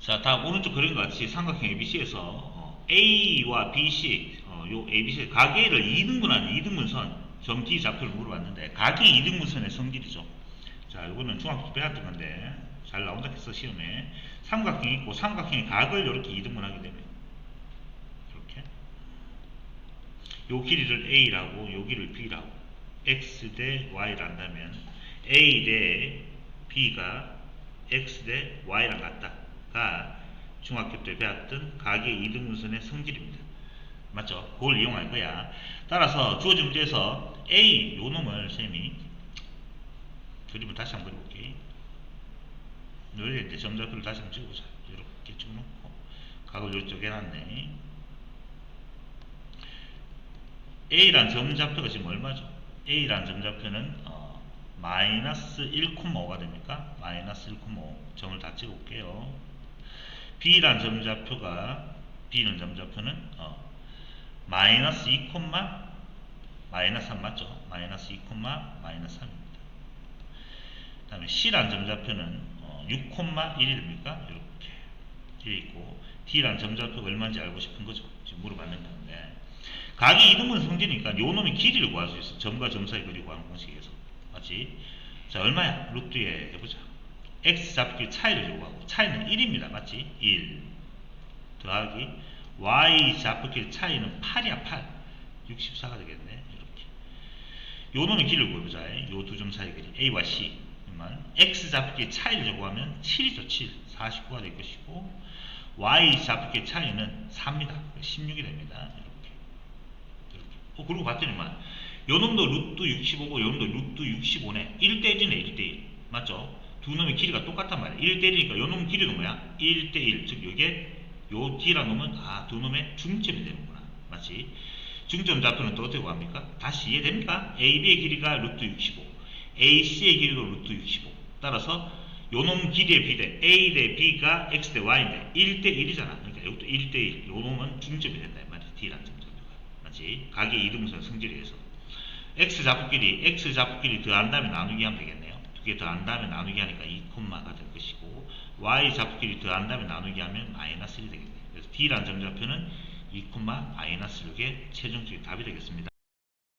자, 다음 오른쪽 그림 같이 삼각형 ABC에서 어, A와 BC, 어, 요 ABC 가계를 2등분하는 2등분선. 점 D 좌표를 물어봤는데 가계 2등분선의 성질이죠. 자, 이거는 중학교 때 배웠던 건데 잘 나온다 했어 시험에. 삼각형이 있고 삼각형의 각을 이렇게 2등분하게 되면. 이렇게. 요 길이를 A라고 요 길이를 B라고. X 대 Y를 한다면 A 대 B가 X 대 Y랑 같다 가 중학교 때 배웠던 가계 이등분선의 성질입니다. 맞죠? 그걸 이용할 거야. 따라서 주어진 문제에서 A 요 놈을 쌤이 그림을 다시 한번 그려볼게. 여기 이제 점좌표를 다시 한번 찍어보자. 이렇게 찍어놓고 각을 이쪽에 놨네. A란 점좌표가 지금 얼마죠? A란 점좌표는 어, 마이너스 1,5가 됩니까? 마이너스 1,5 점을 다 찍어볼게요. B란 점좌표가 B는 점좌표는 어, 마이너스 2, 마이너스 3 맞죠? 마이너스 2, 마이너스 3입니다. 그 다음에 C란 점좌표는 어, 6,1이 됩니까? 이렇게 이렇게 있고 D란 점좌표가 얼마인지 알고 싶은 거죠. 지금 물어봤는 건데 각이 이등분 성질이니까 요 놈의 길이를 구할 수 있어. 점과 점 사이 거리 구하는 공식에서 맞지? 자 얼마야? 루트에 해보자. X 잡기 차이를 요구하고 차이는 1입니다. 맞지? 1 더하기 y 잡기 차이는 8이야 8 64가 되겠네. 이렇게 요 놈의 길이를 구해보자. 요 두 점 사이 거리 a와 c 만 x 잡기 차이를 요구하면 7이죠 7 49가 될 것이고 y 잡기 차이는 4입니다. 16이 됩니다. 이렇게 이렇게. 어, 그리고 봤더니만 요 놈도 루트 65고 요 놈도 루트 65네 1대1이네 1대1 맞죠? 두 놈의 길이가 똑같단 말이야 1대1이니까 요 놈 길이도 뭐야? 1대1 즉 요게 요 D란 놈은 아 두 놈의 중점이 되는구나 맞지? 중점 좌표는 또 어떻게 구합니까? 다시 이해됩니까? AB의 길이가 루트 65 AC의 길이도 루트 65 따라서 요놈 길이의 비대 A 대 B가 X 대 Y인데 1대1이잖아 그러니까 이것도 1대1 요 놈은 중점이 된다 이 말이야 D란 점좌표가 맞지? 각의 이등분선 성질에 의해서 x 잡끼리 x 잡끼리 더한 다음에 나누기 하면 되겠네요. 두 개 더한 다음에 나누기 하니까 2콤마가 될 것이고 y 잡끼리 더한 다음에 나누기 하면 마이너스 1이 되겠네요. 그래서 d란 점좌표는 2콤마 마이너스 6의 최종적인 답이 되겠습니다.